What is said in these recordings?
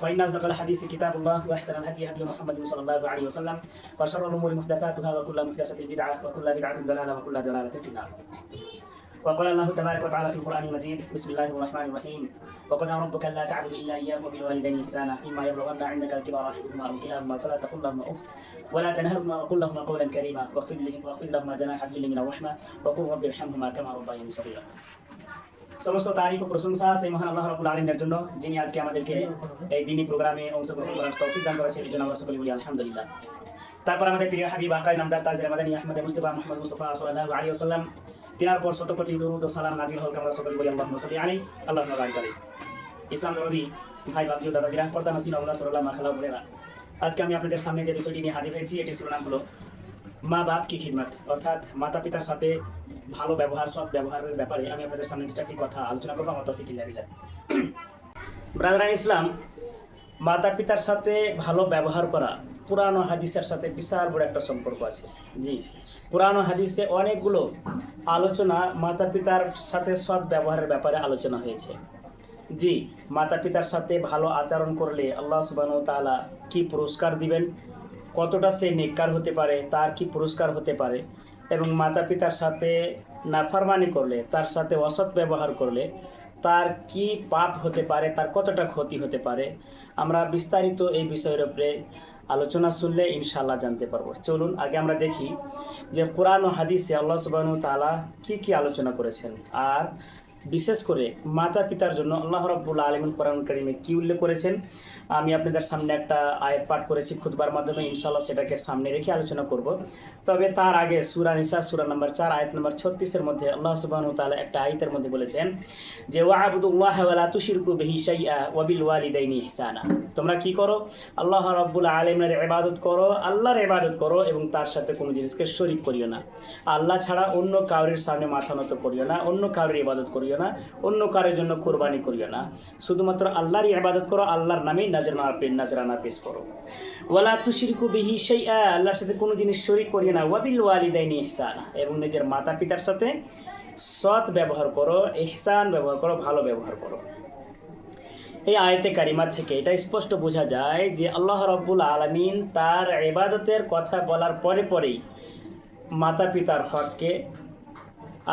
فإن أصدق الحديث كتاب الله وأحسن الهدي هدي محمد صلى الله عليه وسلم وشر الأمور محدثاتها وكل محدثة بدعة وكل بدعة ضلالة وكل ضلالة في النار. وقال الله تبارك وتعالى في القرآن المجيد بسم الله الرحمن الرحيم. وقضى ربك لا تعبد إلا إياه وبالوالدين إحسانا إما يبلغن عندك الكبر أحدهما أو كلاهما فلا تقل لهما أف. ولا تنهرهما وقل لهما قولا كريما واخفض لهما جناح الذل من الرحمة وقل رب ارحمهما كما ربياني صغيرا. সমস্ত তারিফ ও প্রশংসা সেই মহান আল্লাহ রাবুল আলমের জন্য, যিনি আজকে আমাদেরকে এই দিনই প্রোগ্রামে অংশগ্রহণ করার তৌফিক দান করেছেন এই জন্য আমরা সকলে বলি আলহামদুলিল্লাহ। তারপর আমাদের প্রিয় হাবিব আকাই নামদার তাজের মাদানী আহমদ মুস্তফা মোহাম্মদ মুস্তফা সাল্লাল্লাহু আলাইহি ওয়াসাল্লাম, তিনার পর শত কোটি সালাম নাজিল হোক, আমরা সকলে বলি আল্লাহুম্মা সাল্লি আলাইহি, আল্লাহুম্মা বারিক আলাইহি। ইসলাম দরদি ভাই বাবজি দাদা দিরান পর্দা নাসিন আল্লাহ সাল্লাল্লাহু মাখালা বলেরা আজকে আমি আপনাদের সামনে যে বিষয়টি নিয়ে হাজির হয়েছি, এটির শিরোনাম হলো মা বাপ কি খিদমত? অর্থাৎ মাতা পিতার সাথে ভালো ব্যবহার, সৎ ব্যবহারের ব্যাপারে আমি আপনাদের সামনে চারটি কথা আলোচনা করব? আমার তফিক ইল্লাবিল্লাহ ব্রাদারান ইসলাম, মাতা পিতার সাথে ভালো ব্যবহার করা পুরানো হাদিসের সাথে বিশাল বড় একটা সম্পর্ক আছে। জি পুরানো হাদিসে অনেকগুলো আলোচনা মাতা পিতার সাথে সৎ ব্যবহারের ব্যাপারে আলোচনা হয়েছে। জি, মাতা পিতার সাথে ভালো আচরণ করলে আল্লাহ সুবাহ তাআলা কি পুরস্কার দিবেন? কতটা সে নেককার হতে পারে, তার কি পুরস্কার হতে পারে এবং মাতা পিতার সাথে নাফারমানি করলে, তার সাথে অসৎ ব্যবহার করলে, তার কি পাপ হতে পারে, তার কতটা ক্ষতি হতে পারে, আমরা বিস্তারিত এই বিষয়ের উপরে আলোচনা শুনলে ইনশাল্লাহ জানতে পারব। চলুন, আগে আমরা দেখি যে কোরআন হাদিসে আল্লাহ সুবাহ তাআলা কি কি আলোচনা করেছেন আর বিশেষ করে মাতা পিতার জন্য আল্লাহ রব্বুল আলমিন কোরআন করিমে কি উল্লেখ করেছেন? আমি আপনাদের সামনে একটা আয়াত পাঠ করেছি খুদবার মাধ্যমে ইনশাল্লাহ সেটাকে সামনে রেখে আলোচনা করব। তবে তার আগে সুরা নিসা, সুরা নম্বর চার, আয়াত নম্বর ছত্রিশের মধ্যে আল্লাহ সুবাহ তাআলা একটা আয়াতের মধ্যে বলেছেন যে ওয়াবুদুল্লাহ ওয়ালা তুশিরকু বিহি শাইআ ওয়াবিল ওয়ালিদাইনি ইহসানা। তোমরা কি করো? আল্লাহ রাব্বুল আলামিনের ইবাদত করো, আল্লাহর ইবাদত করো এবং তার সাথে কোনো জিনিসকে শরীক করিও না। আল্লাহ ছাড়া অন্য কাউরের সামনে মাথা নত করিও না, অন্য কাউরের ইবাদত করিও না, অন্য কারোর জন্য কোরবানি করিও না। শুধুমাত্র আল্লাহরই ইবাদত করো, আল্লাহর নামেই নাজরানা পেশ নাজরানা পেশ করো। ওয়ালা তুশরিকু বিহি শাইআ, আল্লাহর সাথে কোনো জিনিস শরীক করিও না। ওয়াবিল ওয়ালিদাইনি ইহসানা, এবং নিজের মাতা পিতার সাথে সৎ ব্যবহার করো, ইহসান ব্যবহার করো, ভালো ব্যবহার করো। এই আয়তে কারিমা থেকে এটা স্পষ্ট বোঝা যায় যে আল্লাহ রব্বুল আলমিন তার ইবাদতের কথা বলার পরে পরেই মাতা পিতার হককে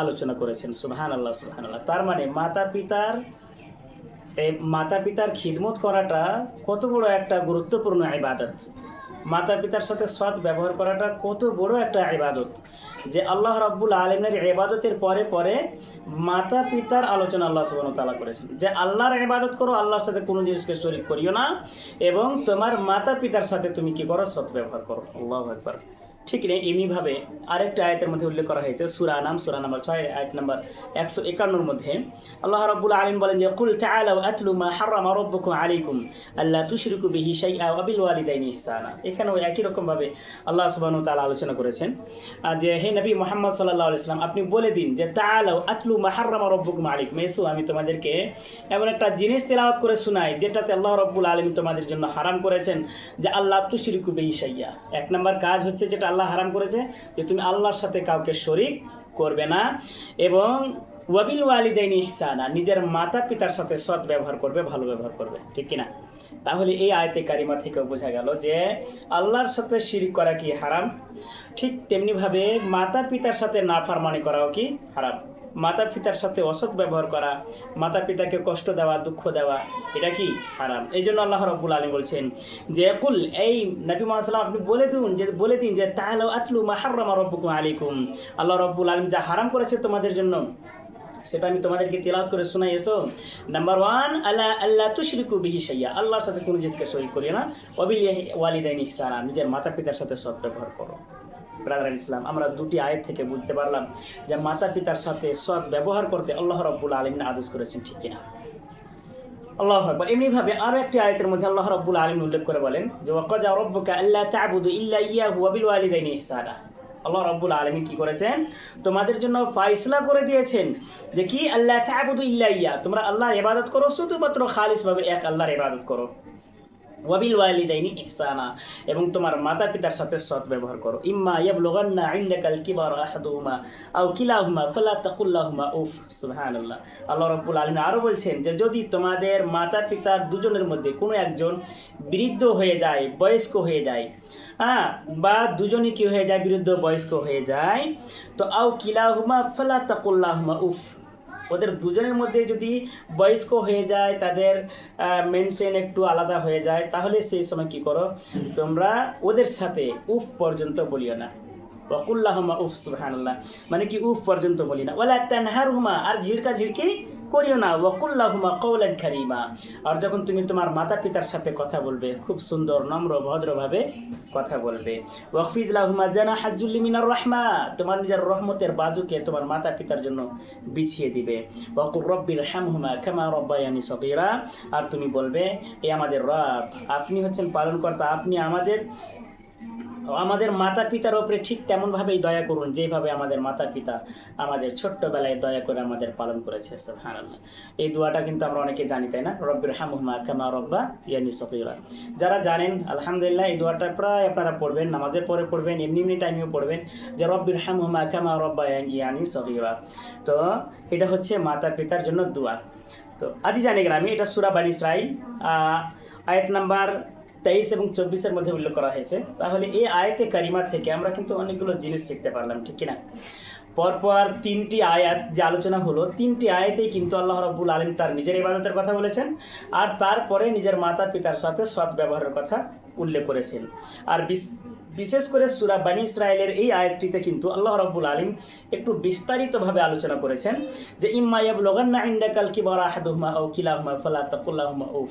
আলোচনা করেছেন সুবহান আল্লাহ সুবহান আল্লাহ তার মানে মাতা পিতার এই মাতা পিতার খিদমত করাটা কত বড় একটা গুরুত্বপূর্ণ ইবাদত। মাতা পিতার সাথে সৎ ব্যবহার করাটা কত বড় একটা ইবাদত। যে আল্লাহ রাব্বুল আলমের ইবাদতের পরে পরে মাতা পিতার আলোচনা আল্লাহ সুবহান তালা করেছেন। যে আল্লাহর ইবাদত করো, আল্লাহর সাথে কোনো জিনিসকে শরীক করিও না এবং তোমার মাতা পিতার সাথে তুমি কি করো? সৎ ব্যবহার করো। আল্লাহ একবার ঠিক নেই এমনিভাবে আরেকটা আয়তের মধ্যে উল্লেখ করা হয়েছে, সুরা নাম সুরা নাম্বার ছয়, আয়াত নাম্বার একশো একান্নর মধ্যে। আল্লাহ রাব্বুল আলামিন বলেন যে, কুল তাআলাউ আতলু মা হারামা রাব্বুকুম আলাইকুম, আল্লা তুশরিকু বিহি শাইআ ওয়া বিল ওয়ালিদাইনি ইহসানা। এখানেও একই রকম ভাবে আল্লাহ সুবহানাহু ওয়া তাআলা আলোচনা করেছেন। যে, হে নবী মুহাম্মদ সাল্লাল্লাহু আলাইহি আপনি বলে দিন যে তাআলাউ আতলু মা হারামা রাব্বুকুম আলাইকুম। এসো আমি তোমাদেরকে এমন একটা জিনিস তেলাওয়াত করে শোনাই, যেটাতে আল্লাহ রাব্বুল আলামিন তোমাদের জন্য হারাম করেছেন, যে আল্লাহ তুশরিকু বিহি শাইআ। এক নম্বর কাজ হচ্ছে যেটা আল্লাহ হারাম করেছে যে তুমি আল্লাহর সাথে কাউকে শরিক করবে না। এবং ওয়াবিল ওয়ালিদাইন ইহসানা, নিজের মাতা পিতার সাথে সৎ ব্যবহার করবে, ভালো ব্যবহার করবে, ঠিক কিনা? তাহলে এই আয়তে কারিমা থেকে বোঝা গেল যে আল্লাহর সাথে শিরিক করা কি হারাম? ঠিক তেমনিভাবে মাতা পিতার সাথে না নাফারমানি করাও কি হারাম? মাতা পিতার সাথে অসৎ ব্যবহার করা মাতা পিতাকে কষ্ট দেওয়া, দুঃখ দেওয়া, এটা কি হারাম? এই জন্য আল্লাহ রব্বুল আলী বলছেন যে, কুল, এই নবী মহাসাল্লাম আপনি বলে দিন যে, বলে দিন যে, তাহলে আতলু মাহারমা রব্বুকুম আলাইকুম। আল্লাহ রব্বুল আলম যা হারাম করেছে তোমাদের জন্য, সেটা আমি তোমাদেরকে তেলাওয়াত করে শোনাই, এসো। নাম্বার ওয়ান আল্লাহ আল্লাহ তুশরিকু বিহি সাইয়া আল্লাহর সাথে কোনো জিনিসকে শরীক করিও না। অবিল ওয়ালিদাইনি ইহসানা, নিজের মাতা পিতার সাথে সৎ ব্যবহার করো। ব্রাদার ইসলাম, আমরা দুটি আয়ের থেকে বুঝতে পারলাম যে মাতা পিতার সাথে সৎ ব্যবহার করতে আল্লাহ রব্বুল আলমিন আদেশ করেছেন, ঠিক কিনা? আল্লাহ আকবর। এমনিভাবে আরও একটি আয়তের মধ্যে আল্লাহ রব্বুল আলম উল্লেখ করে বলেন যে ওয়াকাজা রব্বুকা আল্লাহ তা'বুদু ইল্লা ইয়াহু ওয়া বিল ওয়ালিদাইনি ইহসানা। আল্লাহ রব্বুল আলমী কি করেছেন? তোমাদের জন্য ফাইসলা করে দিয়েছেন যে, কি? আল্লাহ তা'বুদু ইল্লা ইয়া। তোমরা আল্লাহর ইবাদত করো, শুধুমাত্র খালিসভাবে এক আল্লাহর ইবাদত করো। ওয়াবিল ওয়ালিদাইনি ইহসানা, এবং তোমার মাতা পিতার সাথে সৎ ব্যবহার করো। ইম্মা ইয়াবলুগান্না ইনদাকাল কিবার আহাদুহুমা, আও কিলাহুমা, ফালা তাকুল্লাহুমা, উফ, সুবহানাল্লাহ। আল্লাহ রাব্বুল আলামিন আরও বলছেন যে, যদি তোমাদের মাতা পিতার দুজনের মধ্যে কোনো একজন বৃদ্ধ হয়ে যায়, বয়স্ক হয়ে যায় হ্যাঁ বা দুজনই কি হয়ে যায় বিরুদ্ধ বয়স্ক হয়ে যায়, তো আও কিলাহুমা, ফালা তাকুল্লাহুমা, উফ ওদের দুজনের মধ্যে যদি বয়স্ক হয়ে যায়, তাদের মেনটেন একটু আলাদা হয়ে যায়, তাহলে সেই সময় কি করো? তোমরা ওদের সাথে উফ পর্যন্ত বলিও না। বকুল্লাহমা উফ সুহান মানে কি উফ পর্যন্ত বলি না। ওলা তানহার হুমা আর ঝিড়কা ঝিড়কি করিও না ওকুল্লাহুমা কৌলান খারিমা আর যখন তুমি তোমার মাতা পিতার সাথে কথা বলবে, খুব সুন্দর, নম্র, ভদ্রভাবে কথা বলবে। ওয়াকফিজ লাহুমা জানা হাজুল্লি মিনার রহমা। তোমার নিজের রহমতের বাজুকে তোমার মাতা পিতার জন্য বিছিয়ে দিবে। ওয়াকুর রব্বির হ্যামহুমা খামা রব্বায়ানি সকিরা আর তুমি বলবে, এ আমাদের রব, আপনি হচ্ছেন পালনকর্তা, আপনি আমাদের আমাদের মাতা পিতার ওপরে ঠিক তেমনভাবেই দয়া করুন, যেভাবে আমাদের মাতা পিতা আমাদের ছোট্টবেলায় দয়া করে আমাদের পালন করেছে, সুবহানাল্লাহ। এই দোয়াটা কিন্তু আমরা অনেকে জানি, তাই না? রব্বির হামুহমা কামা রব্বা ইয়ানি সফিরা যারা জানেন, আলহামদুলিল্লাহ এই দোয়াটা প্রায় আপনারা পড়বেন, নামাজের পরে পড়বেন, এমনি এমনি টাইমেও পড়বেন, যে রব্বির হামুহমা কামা রব্বা ইয়ানি সফিরা তো এটা হচ্ছে মাতা পিতার জন্য দোয়া। তো আজই জানি গ্রামে এটা সুরা বানি ইসরাইল আয়াত নাম্বার তেইশ এবং চব্বিশের মধ্যে উল্লেখ করা হয়েছে। তাহলে এই আয়াতে কারিমা থেকে আমরা কিন্তু অনেকগুলো জিনিস শিখতে পারলাম, ঠিক কিনা? পরপর তিনটি আয়াত যে আলোচনা হলো, তিনটি আয়াতেই কিন্তু আল্লাহ রব্বুল আলম তার নিজের ইবাদতের কথা বলেছেন আর তারপরে নিজের মাতা পিতার সাথে সৎ ব্যবহারের কথা উল্লেখ করেছেন। আর বিশেষ করে সুরা বানি ইসরায়েলের এই আয়াতটিতে কিন্তু আল্লাহ রব্বুল আলিম একটু বিস্তারিতভাবে আলোচনা করেছেন যে ইম্মায়াব লোগান্না ইন্দাকাল কি বরা হাদুহমা ও কিলাহমা ফলা উফ।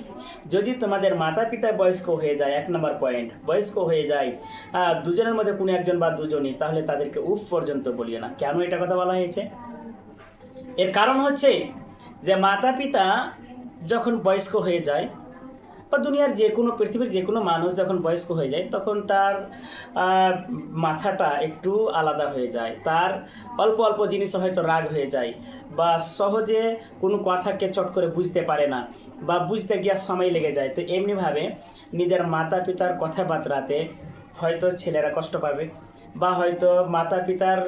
যদি তোমাদের মাতা পিতা বয়স্ক হয়ে যায়, এক নম্বর পয়েন্ট, বয়স্ক হয়ে যায় দুজনের মধ্যে কোনো একজন বা দুজনই, তাহলে তাদেরকে উফ পর্যন্ত বলিও না। কেন এটা কথা বলা হয়েছে? এর কারণ হচ্ছে যে মাতা পিতা যখন বয়স্ক হয়ে যায় বা দুনিয়ার যে কোনো, পৃথিবীর যে কোনো মানুষ যখন বয়স্ক হয়ে যায়, তখন তার মাথাটা একটু আলাদা হয়ে যায়। তার অল্প অল্প জিনিসে হয়তো রাগ হয়ে যায় বা সহজে কোনো কথাকে চট করে বুঝতে পারে না বা বুঝতে গিয়া সময় লেগে যায়। তো এমনিভাবে নিজের মাতা পিতার কথাবার্তাতে হয়তো ছেলেরা কষ্ট পাবে বা হয়তো মাতা পিতার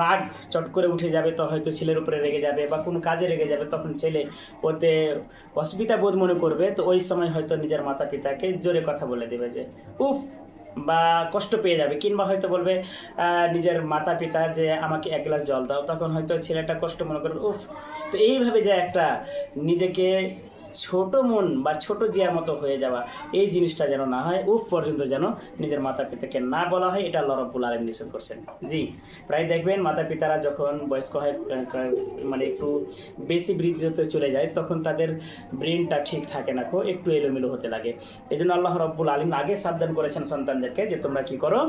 রাগ চট করে উঠে যাবে তো হয়তো ছেলের উপরে রেগে যাবে বা কোনো কাজে রেগে যাবে তখন ছেলে ওতে অসুবিধা বোধ মনে করবে তো ওই সময় হয়তো নিজের মাতা পিতাকে জোরে কথা বলে দেবে যে, উফ, বা কষ্ট পেয়ে যাবে। কিংবা হয়তো বলবে নিজের মাতা পিতা যে আমাকে এক গ্লাস জল দাও। তখন হয়তো ছেলেটা কষ্ট মনে করবে, উফ। তো এইভাবে যে একটা নিজেকে ছোট মন বা ছোট জিয়ার মতো হয়ে যাওয়া, এই জিনিসটা যেন না হয়, উফ পর্যন্ত যেন নিজের মাতা পিতাকে না বলা হয়, এটা আল্লাহ রব্বুল আলম নিষেধ করছেন। জি, প্রায় দেখবেন মাতা পিতারা যখন বয়স্ক হয় মানে একটু বেশি বৃদ্ধিতে চলে যায়, তখন তাদের ব্রেনটা ঠিক থাকে না একটু এলোমেলো হতে লাগে। এই জন্য আল্লাহ রব্বুল আলম আগে সাবধান করেছেন সন্তানদেরকে যে তোমরা কি করো,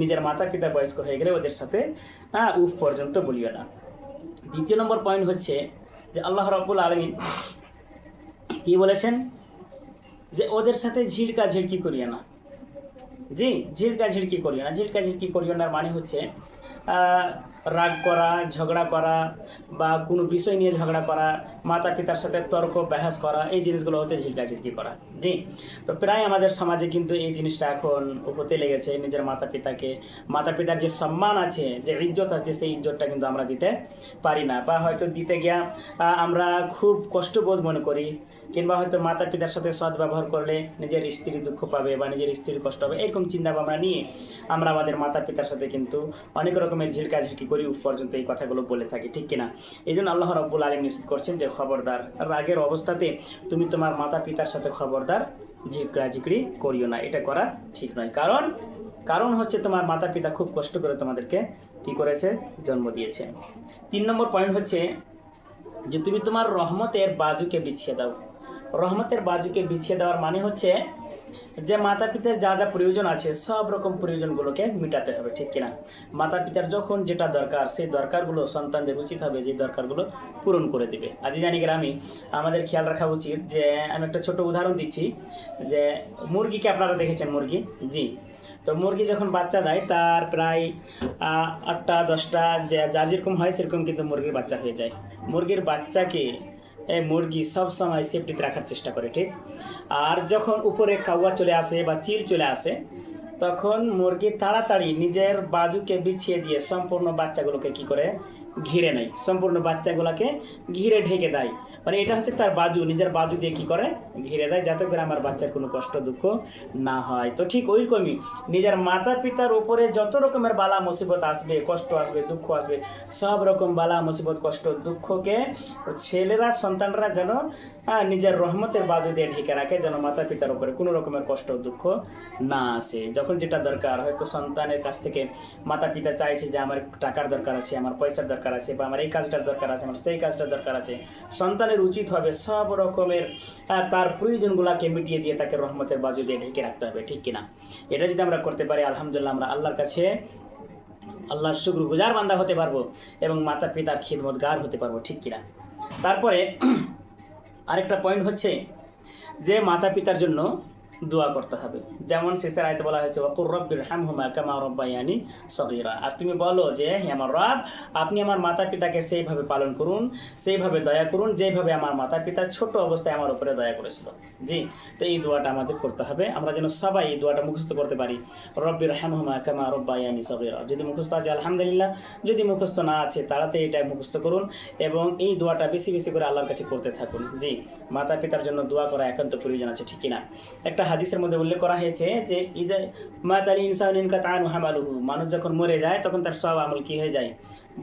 নিজের মাতা পিতা বয়স্ক হয়ে গেলে ওদের সাথে উফ পর্যন্ত বলিও না। দ্বিতীয় নম্বর পয়েন্ট হচ্ছে যে আল্লাহ রব্বুল আলমিন কি বলেছেন? যে ওদের সাথে ঝিড়কা ঝিড়কি করিও না। জি ঝিড়কা ঝিড়কি করিও না। ঝিড়কা ঝিড়কি করিও না মানে হচ্ছে রাগ করা, ঝগড়া করা বা কোনো বিষয় নিয়ে ঝগড়া করা মাতা পিতার সাথে তর্ক ব্যাহাস করা, এই জিনিসগুলো হচ্ছে ঝিড়কি করা। জি, তো প্রায় আমাদের সমাজে কিন্তু এই জিনিসটা এখন হতে লেগেছে, নিজের মাতা পিতাকে মাতা পিতার যে সম্মান আছে, যে ইজ্জত আছে, সেই ইজ্জতটা কিন্তু আমরা দিতে পারি না। বা হয়তো দিতে গিয়া আমরা খুব কষ্টবোধ মনে করি কিংবা হয়তো মাতা পিতার সাথে সৎ ব্যবহার করলে নিজের স্ত্রী দুঃখ পাবে বা নিজের স্ত্রীর কষ্ট হবে, এরকম চিন্তা ভাবনা নিয়ে আমরা আমাদের মাতা পিতার সাথে কিন্তু অনেক রকমের ঝিড়কি করি পর্যন্ত এই কথাগুলো বলে থাকি, ঠিক কিনা? এই জন্য আল্লাহ রব্বুল আলম নিশ্চিত করছেন যে খবরদার রাগের অবস্থাতে তুমি তোমার মাতা পিতার সাথে খবরদার ঝিকড়া ঝিকড়ি করিও না, এটা করা ঠিক নয়। কারণ কারণ হচ্ছে তোমার মাতা পিতা খুব কষ্ট করে তোমাদেরকে কি করেছে? জন্ম দিয়েছে। তিন নম্বর পয়েন্ট হচ্ছে যে তুমি তোমার রহমতের বাজুকে বিছিয়ে দাও। রহমতের বাজুকে বিছিয়ে দেওয়ার মানে হচ্ছে যে মাতা পিতার যা যা প্রয়োজন আছে, সব রকম প্রয়োজনগুলোকে মেটাতে হবে, ঠিক কিনা? মাতা পিতার যখন যেটা দরকার, সেই দরকারগুলো সন্তানদের উচিত হবে, যে দরকারগুলো পূরণ করে দিবে। আজই জানি গ্রামে আমাদের খেয়াল রাখা উচিত যে, আমি একটা ছোট উদাহরণ দিচ্ছি, যে মুরগিকে আপনারা দেখেছেন, মুরগি? জি। তো মুরগি যখন বাচ্চা দেয়, তার প্রায় আটটা, দশটা, যে, যার যেরকম হয়, সেরকম কিন্তু মুরগির বাচ্চা হয়ে যায়। মুরগির বাচ্চাকে মুরগি সবসময় সেফটিতে রাখার চেষ্টা করে, ঠিক? আর যখন উপরে কাউয়া চলে আসে বা চিল চলে আসে, তখন মুরগি তাড়াতাড়ি নিজের বাজুকে বিছিয়ে দিয়ে সম্পূর্ণ বাচ্চাগুলোকে কি করে? ঘিরে নেয়। সম্পূর্ণ বাচ্চাগুলোকে ঘিরে ঢেকে দেয়। মানে এটা হচ্ছে তার বাজু। নিজের বাজু দিয়ে কী করে? ঘিরে দেয় যাতে করে আমার বাচ্চার কোনো কষ্ট, দুঃখ না হয়। তো ঠিক ওইরকমই নিজের মাতা পিতার উপরে যত রকমের বালা, মুসিবত আসবে, কষ্ট আসবে, দুঃখ আসবে, সব রকম বালা, মুসিবত, কষ্ট, দুঃখকে ছেলেরা, সন্তানরা যেন নিজের রহমতের বাজু দিয়ে ঢেকে রাখে যেন মাতা পিতার উপরে কোনো রকমের কষ্ট দুঃখ না আসে। যখন যেটা দরকার, হয়তো সন্তানের কাছ থেকে মাতা পিতা চাইছে যে, আমার টাকার দরকার আছে, আমার পয়সার দরকার আছে বা আমার এই কাজটার দরকার আছে, আমার সেই কাজটার দরকার আছে। সন্তানের উচিত হবে সব রকমের তার প্রয়োজনগুলোকে মিটিয়ে দিয়ে তাকে রহমতের বাজু দিয়ে ঢেকে রাখতে হবে, ঠিক কিনা? এটা যদি আমরা করতে পারি, আলহামদুলিল্লাহ আমরা আল্লাহর কাছে আল্লাহর শুক্র গুজার বান্দা হতে পারব এবং মাতা পিতার খিদমতগার হতে পারব, ঠিক কিনা? তারপরে আরেকটা পয়েন্ট হচ্ছে যে মাতা পিতার জন্য দোয়া করতে হবে। যেমন শেষের আয়তে বলা হয়েছে অকুর রব্বির হাম হুমা কামা রব্বাইয়ানি সগীরা। আর তুমি বলো যে, হে আমার রব, আপনি আমার মাতা পিতাকে সেইভাবে পালন করুন, সেইভাবে দয়া করুন, যেভাবে আমার মাতা পিতা ছোট অবস্থায় আমার উপরে দয়া করেছিল। জি, তো এই দোয়াটা আমাদের করতে হবে। আমরা যেন সবাই এই দোয়াটা মুখস্থ করতে পারি রব্বির হাম হুমা কামা রব্বাইয়ানি সগীরা। যদি মুখস্থ আছে, আলহামদুলিল্লাহ। যদি মুখস্থ না আছে, তাড়াতাড়ি এটা মুখস্থ করুন এবং এই দোয়াটা বেশি বেশি করে আল্লাহর কাছে করতে থাকুন। জি মাতা পিতার জন্য দোয়া করা একান্ত প্রয়োজন আছে, ঠিক কিনা? একটা হাদিসের মধ্যে উল্লেখ করা হয়েছে যে, ইজা মাতালি ইনসানিন কা তানু হামালুহু। মানুষ যখন মরে যায়, তখন তার সব আমল কি হয়ে যায়?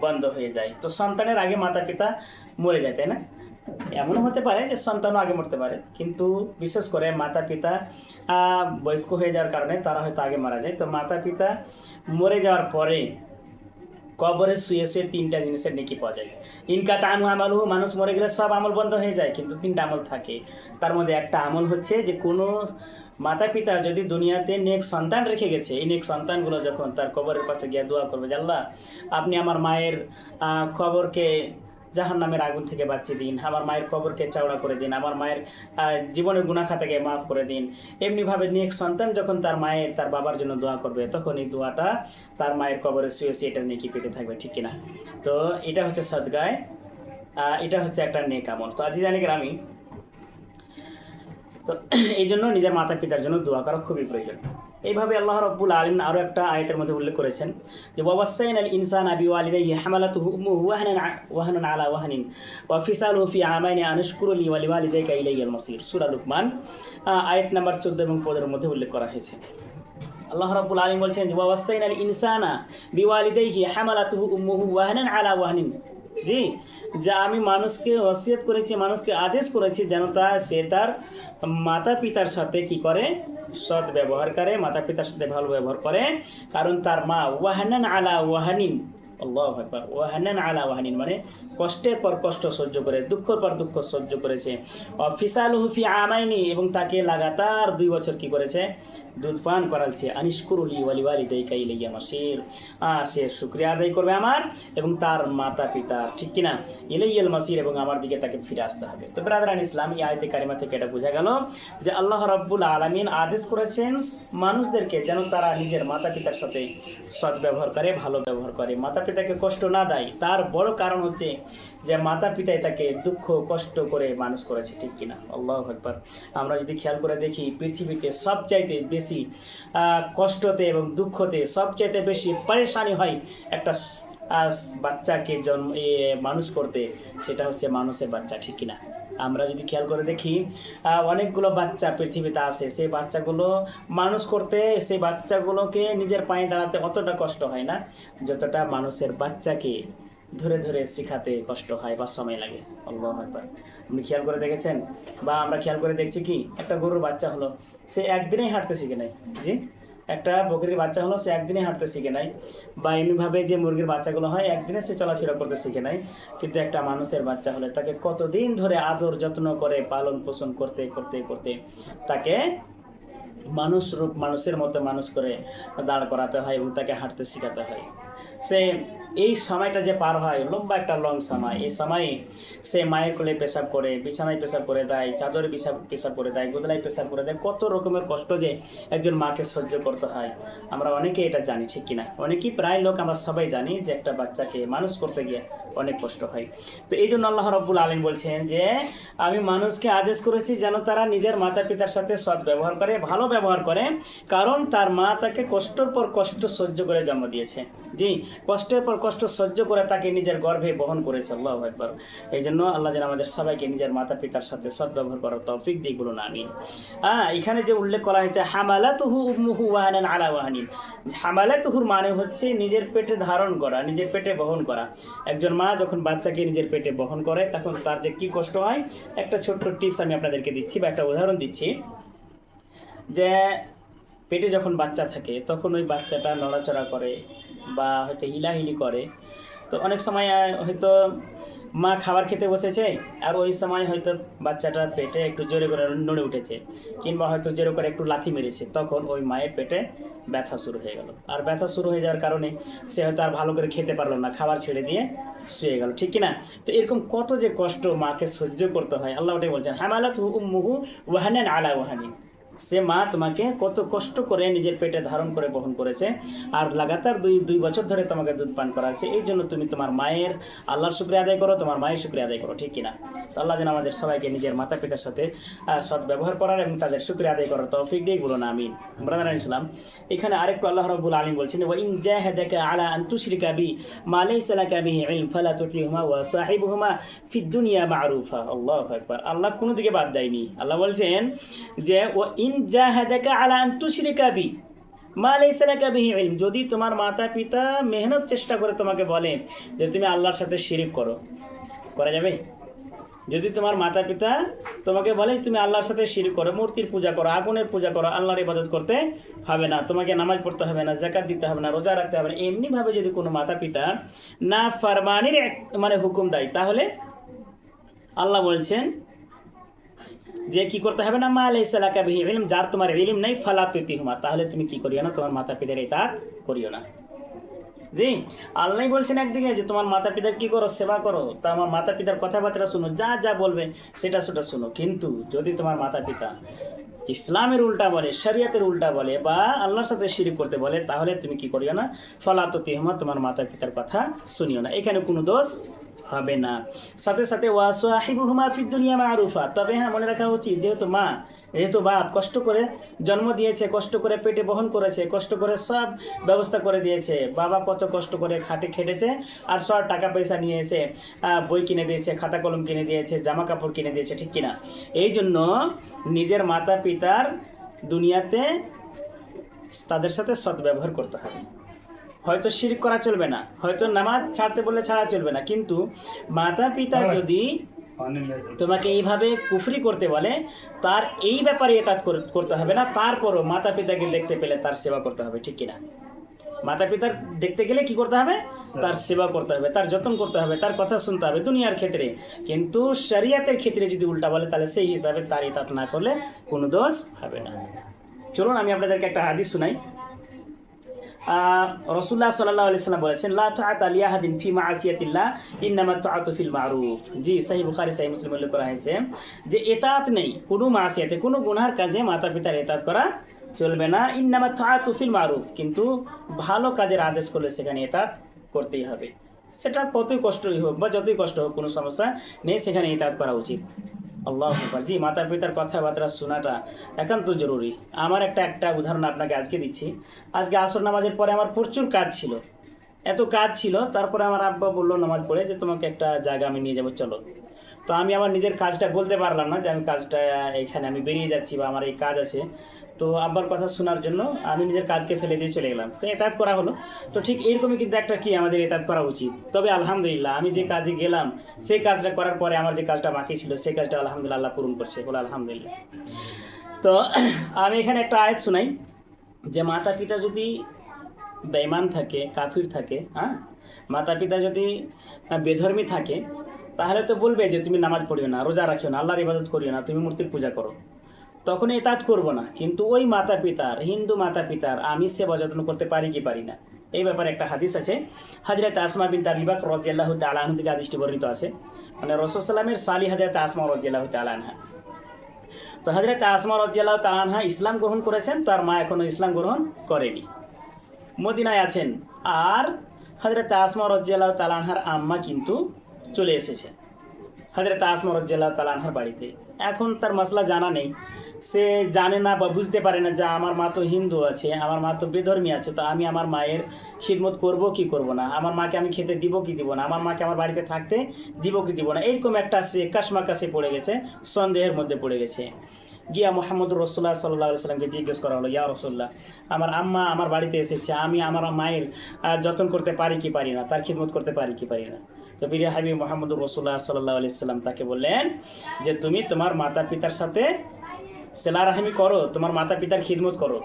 বন্ধ হয়ে যায়। তো সন্তানের আগে মাতা পিতা মরে যায়, তাই না? এমনও হতে পারে যে সন্তানও আগে মরতে পারে। কিন্তু বিশেষ করে মাতা পিতা বয়স্ক হয়ে যাওয়ার কারণে তারা হয়তো আগে মারা যায়। তো মাতা পিতা মরে যাওয়ার পরে কবরে শুয়ে শুয়ে তিনটা জিনিসের নেকি পাওয়া যায়। ইনকা তানু আমালু, মানুষ মরে গেলে সব আমল বন্ধ হয়ে যায়, কিন্তু তিনটা আমল থাকে। তার মধ্যে একটা আমল হচ্ছে যে কোনো মাতা পিতা যদি দুনিয়াতে নেক সন্তান রেখে গেছে, এই নেক সন্তানগুলো যখন তার কবরের পাশে গিয়ে দোয়া করবে যে, আল্লাহ, আপনি আমার মায়ের কবরকে জাহান নামের আগুন থেকে বাঁচিয়ে দিন। আমার মায়ের কবরকে চাওড়া করে দিন। আমার মায়ের জীবনের গুণাখাতাকে মাফ করে দিন। এমনিভাবে নেক সন্তান যখন তার মায়ের, তার বাবার জন্য দোয়া করবে, তখন এই দোয়াটা তার মায়ের কবরে শুয়ে শুয়ে এটা নেকি পেতে থাকবে, ঠিক কিনা? তো এটা হচ্ছে সদগায় এটা হচ্ছে একটা নেক আমল। তো আজ জানি আমি তো এই জন্য নিজের মাতা পিতার জন্য দোয়া করা খুবই প্রয়োজন। এইভাবে আল্লাহ রব্বুল আলম আরও একটা আয়তের মধ্যে উল্লেখ করেছেন যে ওয়াসাইন আল ইনসান আবি উম্মুহু ওয়াহনান আ- আলা ওয়াহনিন ওয়া ফিসালুহু ফি আমাইনি আনশকুরু লি ওয়া লিওয়ালিদাইকা ইলাইয়াল মাসির। সূরা লুকমান আয়াত নাম্বার 14 এবং 15 এর মধ্যে উল্লেখ করা হয়েছে। আল্লাহ রাব্বুল আলামিন বলছেন যে ওয়াসাইনা আল ইনসানা বিওয়ালিদাইহি হামালাতুহু উম্মুহু ওয়াহনান আলা ওয়াহনিন। জি, যা আমি মানুষকে ওসিয়ত করেছি, মানুষকে আদেশ করেছি যেন তা, সে তার মাতা পিতার সাথে কি করে? সৎ ব্যবহার করে মাতা পিতার সাথে ভালো ব্যবহার করে। কারণ তার মা, ওয়াহানান আলা ওয়াহানিন। আল্লাহ ওয়াহানান আলা ওয়াহানিন মানে কষ্টের পর কষ্ট সহ্য করে, দুঃখের পর দুঃখ সহ্য করেছে। অফিসাল হুফি আমাইনি এবং তাকে লাগাতার দুই বছর কি করেছে? দুধ পান করালছে আনিশকুরুলি ওয়ালি ওয়ালি দেই কাইলাইয়া মাসির। সে শুক্রিয়া আদায় করবে আমার এবং তার মাতা পিতা ঠিক কিনা? ইলাইয়াল মাসির এবং আমার দিকে তাকে ফিরে আসতে হবে। তো ব্রাদারান ইসলাম, এই আয়তে কারিমা থেকে এটা বোঝা গেল যে আল্লাহ রাব্বুল আলামিন আদেশ করেছেন মানুষদেরকে যেন তারা নিজের মাতা পিতার সাথে সৎ ব্যবহার করে, ভালো ব্যবহার করে। মাতা পিতাকে কষ্ট না দেয়। তার বড় কারণ হচ্ছে যে মাতা পিতাই তাকে দুঃখ, কষ্ট করে মানুষ করেছে, ঠিক কিনা? আল্লাহ একবার আমরা যদি খেয়াল করে দেখি, পৃথিবীতে সবচাইতে বেশি কষ্টতে এবং দুঃখতে সবচাইতে বেশি পরেশানি হয় একটা বাচ্চাকে জন্ম মানুষ করতে, সেটা হচ্ছে মানুষের বাচ্চা, ঠিক কিনা? আমরা যদি খেয়াল করে দেখি অনেকগুলো বাচ্চা পৃথিবীতে আছে, সেই বাচ্চাগুলো মানুষ করতে, সেই বাচ্চাগুলোকে নিজের পায়ে দাঁড়াতে অতটা কষ্ট হয় না, যতটা মানুষের বাচ্চাকে ধরে ধরে শেখাতে কষ্ট হয় বা সময় লাগে। আল্লাহ একবার আপনি খেয়াল করে দেখেছেন? বা আমরা খেয়াল করে দেখছি কি? একটা গরুর বাচ্চা হলো, সে একদিনেই হাঁটতে শিখে নাই। জি? একটা বকরির বাচ্চা হলো, সে একদিনে হাঁটতে শিখে নাই। বা এমনিভাবে যে মুরগির বাচ্চাগুলো হয়, একদিনে সে চলাফেরা করতে শিখে নাই। কিন্তু একটা মানুষের বাচ্চা হলে তাকে কতদিন ধরে আদর যত্ন করে, পালন পোষণ করতে করতে করতে তাকে মানুষ রূপ, মানুষের মতো মানুষ করে দাঁড় করাতে হয় এবং তাকে হাঁটতে শেখাতে হয়। সে এই সময়টা যে পার হয়, লম্বা একটা লং সময়। এই সময়ে সে মায়ের কোলে পেশাব করে, বিছানায় পেশাব করে দেয়, চাদরে পেশাব পেশাব করে দেয়, গোদলায় পেশাব করে দেয়। কত রকমের কষ্ট যে একজন মাকে সহ্য করতে হয়। আমরা অনেকে এটা জানি, ঠিক কিনা? অনেকেই প্রায় লোক আমরা সবাই জানি যে একটা বাচ্চাকে মানুষ করতে গিয়ে অনেক কষ্ট হয়। তো এই জন্য আল্লাহ রব্বুল আলম বলছেন যে, আমি মানুষকে আদেশ করেছি যেন তারা নিজের মাতা পিতার সাথে সৎ ব্যবহার করে, ভালো ব্যবহার করে। কারণ তার মা তাকে কষ্টর পর কষ্ট সহ্য করে জন্ম দিয়েছে। জি কষ্টের পর কষ্ট সহ্য করে তাকে নিজের গর্ভে বহন করেছে, আল্লাহ একবার এই জন্য আল্লাহ যেন আমাদের সবাইকে নিজের মাতা পিতার সাথে সৎ ব্যবহার করার তৌফিক দিক, বলুন আমি হ্যাঁ এখানে যে উল্লেখ করা হয়েছে হামালা তুহু উম্মুহু ওয়াহানান আলা ওয়াহানিন। হামালা তুহুর মানে হচ্ছে নিজের পেটে ধারণ করা, নিজের পেটে বহন করা। একজন মা যখন বাচ্চাকে নিজের পেটে বহন করে, তখন তার যে কি কষ্ট হয়? একটা ছোট্ট টিপস আমি আপনাদেরকে দিচ্ছি বা একটা উদাহরণ দিচ্ছি। যে পেটে যখন বাচ্চা থাকে, তখন ওই বাচ্চাটা নড়াচড়া করে বা হয়তো হিলাহিলি করে। তো অনেক সময় হয়তো মা খাবার খেতে বসেছে আর ওই সময় হয়তো বাচ্চাটার পেটে একটু জোরে করে নড়ে উঠেছে কিংবা হয়তো জোরে করে একটু লাথি মেরেছে, তখন ওই মায়ের পেটে ব্যথা শুরু হয়ে গেল। আর ব্যথা শুরু হয়ে যাওয়ার কারণে সে হয়তো আর ভালো করে খেতে পারল না, খাবার ছেড়ে দিয়ে শুয়ে গেল। ঠিক কি না? তো এরকম কত যে কষ্ট মাকে সহ্য করতে হয়, আল্লাহ ওটাই বলছেন হামালাত উম্মুহু ওয়াহানান আলা ওয়াহানি সে মা তোমাকে কত কষ্ট করে নিজের পেটে ধারণ করে বহন করেছে আর লাগাতার দুই দুই বছর ধরে তোমাকে দুধ পান করাচ্ছে। এই জন্য তুমি তোমার মায়ের আল্লাহর শুক্রিয়া আদায় করো, তোমার মায়ের শুক্রিয়া আদায় করো, ঠিক কিনা? তো আল্লাহ যেন আমাদের সবাইকে নিজের মাতা পিতার সাথে সৎ ব্যবহার করার এবং তাদের শুক্রিয়া আদায় করার তৌফিক দিয়ে বলো না আমিন। ব্রাদার ইসলাম এখানে আরেকটু আল্লাহ রব্বুল আলম বলছেন ওয়া ইন জাহাদাকা আলা আন তুশরিকা বি মা লাইসা লাকা বিহি ইলম ফালা তুতিহুমা ওয়া সাহিবুহুমা ফিদ দুনিয়া মারুফা। আল্লাহু আকবার। আল্লাহ কোনো দিকে বাদ দেয়নি। আল্লাহ বলছেন যে ও ইন জাহাদাকা আলা আন তুশরিকা বি। মা লাইসা লাকা বিহি ইলম? যদি তোমার মাতা পিতা মেহনত চেষ্টা করে তোমাকে বলে যে তুমি আল্লাহর সাথে শিরিক করো, করা যাবে? যদি তোমার মাতা পিতা তোমাকে বলে তুমি আল্লাহর সাথে শিরিক করো, মূর্তির পূজা করো, আগুনের পূজা করো, আল্লাহর ইবাদত করতে হবে না, তোমাকে নামাজ পড়তে হবে না জাকাত দিতে হবে না, রোজা রাখতে হবে না, এমনিভাবে যদি কোনো মাতা পিতা না ফারমানির মানে হুকুম দেয়, তাহলে আল্লাহ বলছেন যে কি করতে হবে না, মা আলাই সালাকা বিহি ইলম যার তোমার ইলম নেই, ফালা তুতিহুমা তাহলে তুমি কি করিও না, তোমার মাতা পিতার ইতাত করিও না। জি, আল্লাহ বলছেন একদিকে যে, তোমার মাতা পিতার কি করো, সেবা করো, তা আমার মাতা পিতার কথাবার্তা শুনো, যা যা বলবে, সেটা সেটা শুনো। কিন্তু যদি তোমার মাতা পিতা ইসলামের উল্টা বলে, শরিয়তের উল্টা বলে বা আল্লাহর সাথে শিরিক করতে বলে, তাহলে তুমি কি করিও না ফলাত তিহমা তোমার মাতা পিতার কথা শুনিও না। এখানে কোনো দোষ হবে না। সাথে সাথে ওয়াসাহিবুহুমা ফিদ দুনিয়া মারুফা। তবে হ্যাঁ মনে রাখা উচিত, যেহেতু মা, যেহেতু বাপ কষ্ট করে জন্ম দিয়েছে, কষ্ট করে পেটে বহন করেছে, কষ্ট করে সব ব্যবস্থা করে দিয়েছে। বাবা কত কষ্ট করে খাটে খেটেছে আর সব টাকা পয়সা নিয়ে এসে বই কিনে দিয়েছে, খাতা কলম কিনে দিয়েছে, জামা কাপড় কিনে দিয়েছে, ঠিক কিনা? এই জন্য নিজের মাতা পিতার দুনিয়াতে তাদের সাথে সৎ ব্যবহার করতে হবে। হয়তো শিরিক করা চলবে না হয়তো নামাজ ছাড়তে বললে ছাড়া চলবে না কিন্তু মাতা পিতা যদি তোমাকে এইভাবে কুফরি করতে বলে তার এই ব্যাপারে এতাত কর- করতে হবে না তারপরও মাতা পিতাকে দেখতে পেলে তার সেবা করতে হবে ঠিক কিনা? মাতা পিতার দেখতে গেলে কি করতে হবে? তার সেবা করতে হবে তার যত্ন করতে হবে তার কথা শুনতে হবে দুনিয়ার ক্ষেত্রে। কিন্তু শরিয়াতের ক্ষেত্রে যদি উল্টা বলে তাহলে সেই হিসাবে তার ইতাত না করলে কোনো দোষ হবে না। চলুন আমি আপনাদেরকে একটা হাদিস শুনাই। রসুল্লাহ সাল্লাহ আলিয়াল্লাম বলেছেন, লা তাআত আলিয়াহাদিন ফি মাআসিয়াতিল্লাহ ইন্নামা তাআতু ফিল মারুফ। জি, সহিহ বুখারী, সহিহ মুসলিম উল্লেখ করা হয়েছে যে এতাত নেই কোনো মাসিয়াতে, কোনো গুনহার কাজে মাতা পিতার এতাত করা চলবে না। ইন্নামা তাআতু ফিল মারুফ, কিন্তু ভালো কাজের আদেশ করলে সেখানে এতাত করতেই হবে। সেটা কতই কষ্টই হোক বা যতই কষ্ট হোক, কোনো সমস্যা নেই, সেখানে এতাত করা উচিত। আল্লাহ জি মাতা পিতার কথাবার্তা শোনাটা একান্ত জরুরি। আমার একটা একটা উদাহরণ আপনাকে আজকে দিচ্ছি। আজকে আসর নামাজের পরে আমার প্রচুর কাজ ছিল। এত কাজ ছিল, তারপরে আমার আব্বা বলল নামাজ পড়ে যে তোমাকে একটা জায়গা আমি নিয়ে যাব, চলো। তো আমি আমার নিজের কাজটা বলতে পারলাম না যে আমি কাজটা এখানে আমি বেরিয়ে যাচ্ছি বা আমার এই কাজ আছে। তো আব্বার কথা শোনার জন্য আমি নিজের কাজকে ফেলে দিয়ে চলে গেলাম। তো এতাত করা হলো। তো ঠিক এরকমই কিন্তু একটা কি আমাদের এতাত করা উচিত। তবে আলহামদুলিল্লাহ আমি যে কাজে গেলাম, সেই কাজটা করার পরে আমার যে কাজটা বাকি ছিল, সেই কাজটা আলহামদুলিল্লাহ পূরণ করছে বলে আলহামদুলিল্লাহ। তো আমি এখানে একটা আয়াত শোনাই, যে মাতা পিতা যদি বেঈমান থাকে, কাফির থাকে হ্যাঁ? মাতা পিতা যদি বেধর্মী থাকে, তাহলে তো বলবে যে তুমি নামাজ পড়িও না, রোজা রাখিও না, আল্লাহর ইবাদত করিও না, তুমি মূর্তির পূজা করো। তখন এতাত করব না। কিন্তু ওই মাতা পিতার হিন্দু মাতা পিতার আমি সেবা যত্ন করতে পারি কি পারি না? এই ব্যাপারে একটা হাদিস আছে। হাজরত আসমা বিন তাবিবাক রাজিয়াল্লাহ তালাহ থেকে হাদিসটি বর্ণিত আছে। মানে রসুলামের সালি হাজরত আসমা রাজিয়াল্লাহ তালানহা তো হাজরত আসমা রাজিয়াল্লাহ তালানহা ইসলাম গ্রহণ করেছেন, তার মা এখনও ইসলাম গ্রহণ করেনি। মদিনায় আছেন। আর হজরত আসমা রাজিয়াল্লাহ তালানহার আম্মা কিন্তু চলে এসেছে হজরত আসমা রাজিয়াল্লাহ তালানহার বাড়িতে। এখন তার মশলা জানা নেই। সে জানে না বা বুঝতে পারে না যে আমার মা তো হিন্দু আছে, আমার মা তো বেধর্মী আছে, তো আমি আমার মায়ের খিদমত করব কি করব না? আমার মাকে আমি খেতে দিব কি দিব না? আমার মাকে আমার বাড়িতে থাকতে দিব কি দিব না? এরকম একটা সে কাশমাকাশে পড়ে গেছে, সন্দেহের মধ্যে পড়ে গেছে। গিয়া মোহাম্মদ রসুল্লাহ সাল্লাহ সাল্লামকে জিজ্ঞেস করা হলো, ইয়া রসুল্লাহ আমার আম্মা আমার বাড়িতে এসেছে, আমি আমার মায়ের যত্ন করতে পারি কি পারি না? তার খিদমত করতে পারি কি পারি না? তো বিরিয়া হাবিব মোহাম্মদ রসুল্লাহ সাল্লাহ আলাইসাল্লাম তাকে বললেন যে তুমি তোমার মাতা পিতার সাথে সেলা রাহামি করো, তোমার মাতা পিতার খিদমত করো।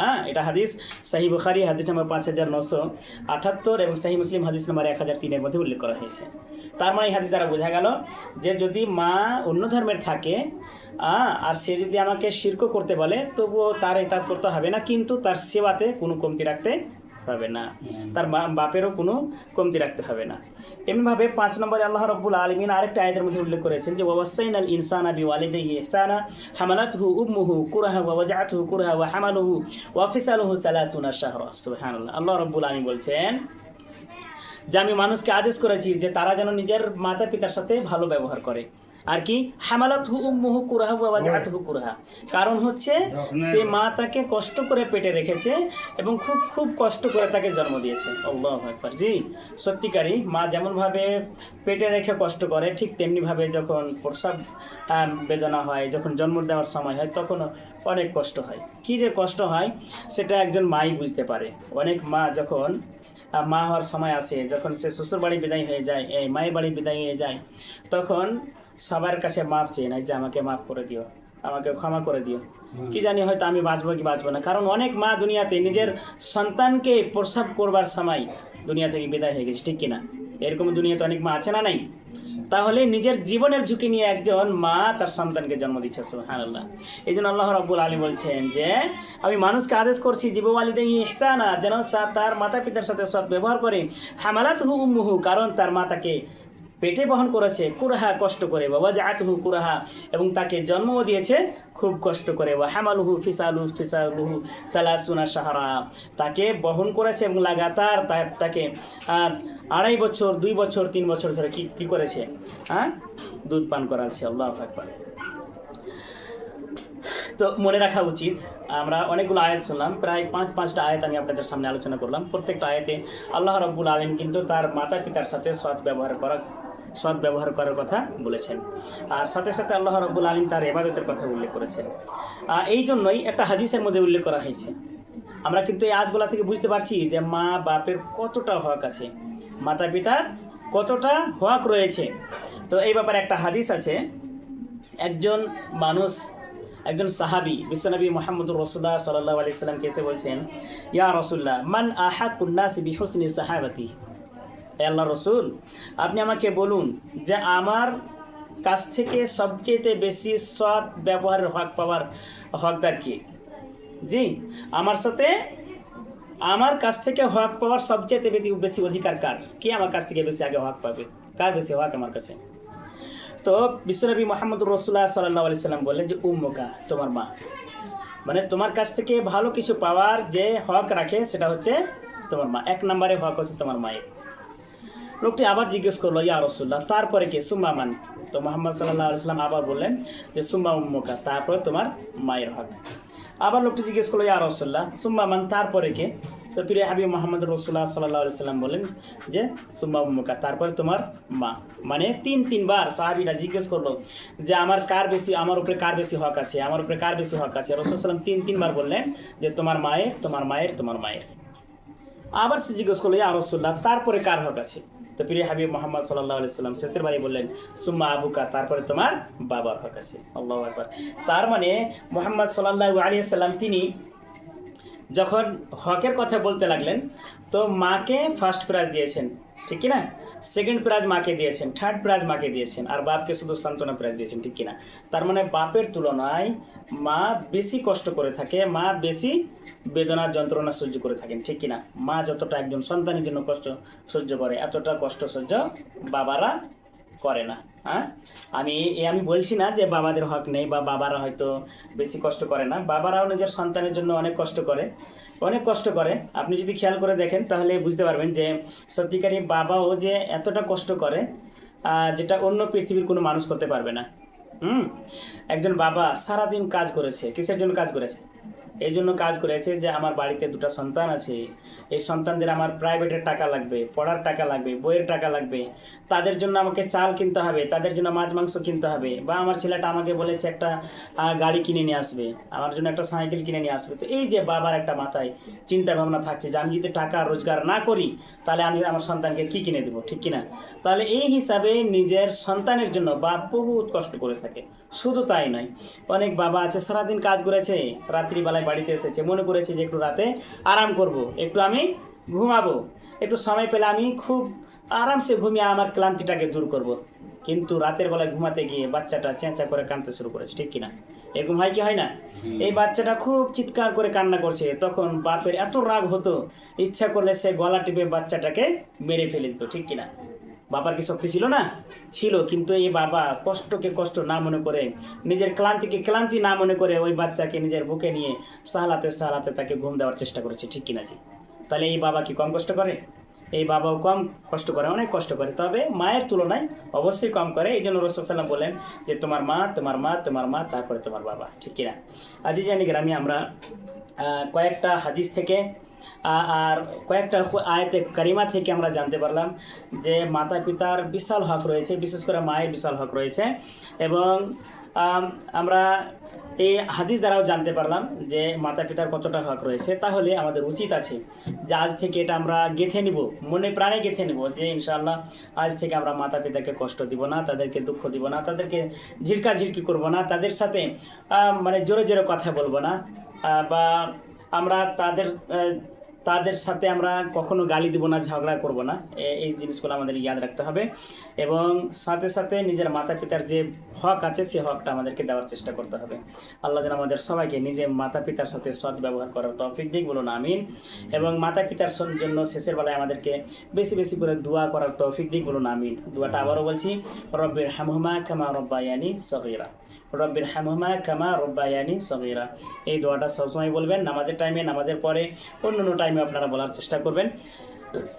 হ্যাঁ এটা হাদিস সাহি বুখারি, হাদিস নম্বর পাঁচ হাজার নশো আটাত্তর এবং সাহি মুসলিম, হাদিস নম্বর এক হাজার তিনের মধ্যে উল্লেখ করা হয়েছে। তার মানে এই হাদিস দ্বারা বোঝা গেল যে যদি মা অন্য ধর্মের থাকে আর সে যদি আমাকে শির্ক করতে বলে, তবুও তার এতাত করতে হবে না, কিন্তু তার সেবাতে কোনো কমতি রাখতে হবে না। তার বাপেরও কোনো কমতি রাখতে হবে না। এমনিভাবে পাঁচ নম্বরে আল্লাহ রব্বুল আলমিন আরেকটা আয়াতের মধ্যে উল্লেখ করেছেন যে ওয়াসাইন আল ইনসান আবি ওয়ালিদাইহি ইহসানা হামালাত হামালাতহু উম্মুহু কুরাহা ওয়া ওয়াজাআতহু কুরাহা ওয়া হামালুহু ওয়া ফিসালুহু সালাসুনা শাহরা। সুবহানাল্লাহ। আল্লাহ রব্বুল আলামিন বলছেন, যে আমি মানুষকে আদেশ করেছি যে তারা যেন নিজের মাতা পিতার সাথে ভালো ব্যবহার করে। আর কি হামালাত হু উম্মুহু কুরাহা ওয়া ওয়াজাআতহু কুরাহা। কারণ হচ্ছে সে মা তাকে কষ্ট করে পেটে রেখেছে এবং খুব খুব কষ্ট করে তাকে জন্ম দিয়েছে। আল্লাহু আকবার। জি সত্যিকারই মা যেমন ভাবে পেটে রেখে কষ্ট করে ঠিক তেমনি ভাবে যখন প্রসব বেদনা হয় যখন জন্ম দেওয়ার সময় হয় তখন অনেক কষ্ট হয়। কি যে কষ্ট হয় সেটা একজন মাই বুঝতে পারে। অনেক মা যখন মা হওয়ার সময় আসে যখন সে শ্বশুর বাড়ি বিদায় হয়ে যায় এই মায়ের বাড়ি বিদায় হয়ে যায় তখন সবার কাছে মাপ চেয়ে নেয় যে আমাকে মাফ করে দিও আমাকে ক্ষমা করে দিও। কি জানি হয়তো আমি বাঁচবো কি বাঁচবো না। কারণ অনেক মা দুনিয়াতে নিজের সন্তানকে প্রসব করবার সময় দুনিয়া থেকে বিদায় হয়ে গেছে ঠিক কিনা? এরকম দুনিয়াতে অনেক মা আছে না নাই? তাহলে নিজের জীবনের ঝুঁকি নিয়ে একজন মা তার সন্তানকে জন্ম দিচ্ছে সুবহানাল্লাহ। এই জন্য আল্লাহ রাব্বুল আলী বলছেন যে আমি মানুষকে আদেশ করছি জীবওয়ালিদে ইহসানা যেন তার মাতা পিতার সাথে সৎ ব্যবহার করে। হামালাত হু কারণ তার মা তাকে পেটে বহন করেছে, কুরাহা কষ্ট করে বাবা জাতুহু কুরাহা, এবং তাকে জন্মও দিয়েছে, খুব কষ্ট করে বা হামালুহু ফিসালু ফিসালুহু সালাসুনা সাহারা তাকে বহন করেছে এবং লাগাতার তাকে আড়াই বছর, দুই বছর, তিন বছর ধরে কি কি করেছে? হ্যাঁ দুধ পান করাচ্ছে, আল্লাহ আকবার। তো মনে রাখা উচিত, আমরা অনেকগুলো আয়াত শুনলাম, প্রায় পাঁচ পাঁচটা আয়াত আমি আপনাদের সামনে আলোচনা করলাম। প্রত্যেকটা আয়াতে আল্লাহ রব্বুল আলম কিন্তু তার মাতা পিতার সাথে সৎ ব্যবহার করা সৎ ব্যবহার করার কথা বলেছেন। আর সাথে সাথে আল্লাহ রব্বুল আলম তার এবাদতের কথা উল্লেখ করেছেন। এই জন্যই একটা হাদিসের মধ্যে উল্লেখ করা হয়েছে। আমরা কিন্তু এই আয়াতগুলা থেকে বুঝতে পারছি যে মা বাপের কতটা হক আছে। মাতা পিতার কতটা হক রয়েছে। তো এই ব্যাপারে একটা হাদিস আছে। একজন মানুষ, একজন সাহাবি বিশ্বনবী মোহাম্মদুর রসুল্লাহ সাল্লাহ আলি সাল্লামকে এসে বলছেন, ইয়া রসুল্লাহ মান আহা কুন্নাস বিহুসনি সাহাবাতি? আল্লাহ রসুল, আপনি আমাকে বলুন যে আমার কাছ থেকে সবচেয়ে বেশি সৎ ব্যবহারের হক পাওয়ার হকদার কি? জি, আমার সাথে আমার কাছ থেকে হক পাওয়ার সবচেয়ে বেশি অধিকার কার? কে আমার কাছ থেকে বেশি আগে হক পাবে? কার বেশি হক আমার কাছে? তো বিশ্বনবী মোহাম্মদ রসুল্লাহ সাল্লাহ আলি সাল্লাম বললেন যে, উম্মুকা, তোমার মা। মানে তোমার কাছ থেকে ভালো কিছু পাওয়ার যে হক রাখে, সেটা হচ্ছে তোমার মা। এক নম্বরে হক হচ্ছে তোমার মায়ের। লোকটি আবার জিজ্ঞেস করল, ইয়া রসুল্লাহ তারপরে কি সুম্মা মান? তো মোহাম্মদ সাল্লাহ আলাইসাল্লাম আবার বললেন যে, সুম্মা উম্মুকা তারপরে তোমার মায়ের হক। আবার লোকটি জিজ্ঞেস করল, ইয়া রসুল্লাহ সুম্মা মান, তারপরে কে? তো প্রিয় হাবিব মোহাম্মদ রসুল্লাহ সাল্লাহ সাল্লাম বলেন যে, সুম্মা উম্মুকা তারপরে তোমার মা। মানে তিন, তিনবার সাহাবিরা জিজ্ঞেস করল যে, আমার কার বেশি, আমার উপরে কার বেশি হক আছে? আমার উপরে কার বেশি হক আছে? রসুল সাল্লাম তিন, তিনবার বললেন যে, তোমার মায়ের তোমার মায়ের তোমার মায়ের। আবার সে জিজ্ঞেস করল, ইয়া রসুল্লাহ তারপরে কার হক আছে? তো প্রিয় হাবিব মোহাম্মদ সাল্লাহ আলাইসাল্লাম শেষের বাড়ি বললেন, সুম্মা আবুকা তারপরে তোমার বাবার হক আছে আল্লাহ তার মানে মোহাম্মদ সাল্লাহ আলিয়া সাল্লাম তিনি যখন হকের কথা বলতে লাগলেন, তো মাকে ফার্স্ট প্রাইজ দিয়েছেন, ঠিক কি না সেকেন্ড প্রাইজ মাকে দিয়েছেন থার্ড প্রাইজ মাকে দিয়েছেন, আর বাপকে শুধু সান্ত্বনা প্রাইজ দিয়েছেন, ঠিক কিনা? তার মানে বাপের তুলনায় মা বেশি কষ্ট করে থাকে, মা বেশি বেদনা যন্ত্রণা সহ্য করে থাকেন, ঠিক কিনা? মা যতটা একজন সন্তানের জন্য কষ্ট সহ্য করে, এতটা কষ্ট সহ্য বাবারা করে না হ্যাঁ? আমি, এ আমি বলছি না যে বাবাদের হক নেই বা বাবারা হয়তো বেশি কষ্ট করে না। বাবারাও নিজের সন্তানের জন্য অনেক কষ্ট করে, অনেক কষ্ট করে। আপনি যদি খেয়াল করে দেখেন, তাহলে বুঝতে পারবেন যে সত্যিকারই বাবাও যে এতটা কষ্ট করে যেটা অন্য পৃথিবীর কোনো মানুষ করতে পারবে না। হুম? একজন বাবা সারাদিন কাজ করেছে, কিসের জন্য কাজ করেছে? এই জন্য কাজ করেছে যে, আমার বাড়িতে দুটো সন্তান আছে এই সন্তানদের আমার প্রাইভেটের টাকা লাগবে, পড়ার টাকা লাগবে, বইয়ের টাকা লাগবে। তাদের জন্য আমাকে চাল কিনতে হবে, তাদের জন্য মাছ, মাংস কিনতে হবে। বা আমার ছেলেটা আমাকে বলেছে একটা গাড়ি কিনে নিয়ে আসবে। আমার জন্য একটা সাইকেল কিনে নিয়ে আসবে। তো এই যে বাবার একটা মাথায় চিন্তা ভাবনা থাকছে যে আমি যদি টাকা রোজগার না করি, তাহলে আমি আমার সন্তানকে কি কিনে দেবো, ঠিক কিনা? তাহলে এই হিসাবে নিজের সন্তানের জন্য বাপ বহুত কষ্ট করে থাকে। শুধু তাই নয়, অনেক বাবা আছে, সারাদিন কাজ করেছে, রাত্রিবেলায় বাড়িতে এসেছে, মনে করেছে যে একটু রাতে আরাম করব, একটু আমি ঘুমাবো। একটু সময় পেলে আমি খুব আরামসে ঘুমিয়ে আমার ক্লান্তিটাকে দূর করব। কিন্তু রাতের বেলায় ঘুমাতে গিয়ে বাচ্চাটা চেঁচা করে কাঁদতে শুরু করেছে ঠিক কিনা? এরকম হয় কি হয় না? এই বাচ্চাটা খুব চিৎকার করে কান্না করছে। তখন বাপের এত রাগ হতো ইচ্ছা করলে সে গলা টিপে বাচ্চাটাকে মেরে ফেলে দিত ঠিক কিনা? বাবার কি শক্তি ছিল না? ছিল কিন্তু এই বাবা কষ্টকে কষ্ট না মনে করে নিজের ক্লান্তিকে ক্লান্তি না মনে করে ওই বাচ্চাকে নিজের বুকে নিয়ে সাহালাতে সাহালাতে তাকে ঘুম দেওয়ার চেষ্টা করেছে ঠিক কিনা জি? তাহলে এই বাবা কি কম কষ্ট করে? এই বাবাও কম কষ্ট করে, অনেক কষ্ট করে। তবে মায়ের তুলনায় অবশ্যই কম করে। এই জন্য রসুলাম বলেন যে, তোমার মা তোমার মা তোমার মা, তারপরে তোমার বাবা। ঠিক কিনা? আজি জানি গ্রামে আমরা কয়েকটা হাদিস থেকে আর কয়েকটা আয়তে কারিমা থেকে আমরা জানতে পারলাম যে মাতা পিতার বিশাল হক রয়েছে, বিশেষ করে মায়ের বিশাল হক রয়েছে। এবং আমরা এই হাদিস দ্বারাও জানতে পারলাম যে মাতা পিতার কতটা হক রয়েছে। তাহলে আমাদের উচিত আছে যে আজ থেকে এটা আমরা গেঁথে নিব, মনে প্রাণে গেঁথে নিব যে ইনশাআল্লাহ আজ থেকে আমরা মাতা পিতাকে কষ্ট দিব না, তাদেরকে দুঃখ দিব না, তাদেরকে ঝিরকা ঝিরকি করব না, তাদের সাথে মানে জোরে জোরে কথা বলব না বা আমরা তাদের তাদের সাথে আমরা কখনো গালি দিব না, ঝগড়া করব না এই জিনিসগুলো আমাদের ইয়াদ রাখতে হবে এবং সাথে সাথে নিজের মাতা পিতার যে হক আছে, সে হকটা আমাদেরকে দেওয়ার চেষ্টা করতে হবে। আল্লাহ যেন আমাদের সবাইকে নিজে মাতা পিতার সাথে সৎ ব্যবহার করার তৌফিক দিক, বলুন আমিন। এবং মাতা পিতার জন্য শেষের বেলায় আমাদেরকে বেশি বেশি করে দোয়া করার তৌফিক দিক, বলুন আমিন। দোয়াটা আবারও বলছি, রব্বির হামহুমা খামা রব্বায়ানি সগীরা। রব্বির হামহুমা খামা রব্বায়ানি সগীরা। এই দোয়াটা সবসময় বলবেন, নামাজের টাইমে নামাজের পরে অন্য অন্য টাইমে আপনারা বলার চেষ্টা করবেন।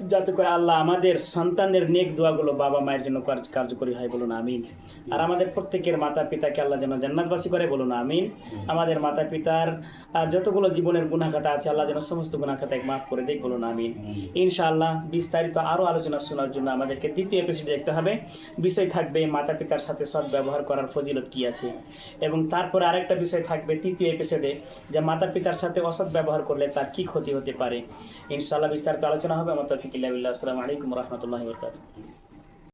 যাতে করে আল্লাহ আমাদের সন্তানের নেক দোয়াগুলো বাবা মায়ের জন্য কার্য- কার্যকরী হয় বলুন আমিন। আর আমাদের প্রত্যেকের মাতা পিতাকে আল্লাহ যেন জান্নাতবাসী করে বলুন আমিন। আমাদের মাতা পিতার যতগুলো জীবনের গুণাখাতা আছে আল্লাহ যেন সমস্ত গুণাখাতাকে মাফ করে দেয় বলুন আমিন। ইনশাআল্লাহ বিস্তারিত আরও আলোচনা শোনার জন্য আমাদেরকে দ্বিতীয় এপিসোড দেখতে হবে। বিষয় থাকবে মাতা পিতার সাথে সৎ ব্যবহার করার ফজিলত কি আছে? এবং তারপরে আরেকটা বিষয় থাকবে তৃতীয় এপিসোডে যে মাতা পিতার সাথে অসৎ ব্যবহার করলে তার কি ক্ষতি হতে পারে? ইনশাআল্লাহ বিস্তারিত আলোচনা হবে التوفيق الله إلا بالله السلام عليكم ورحمة الله وبركاته.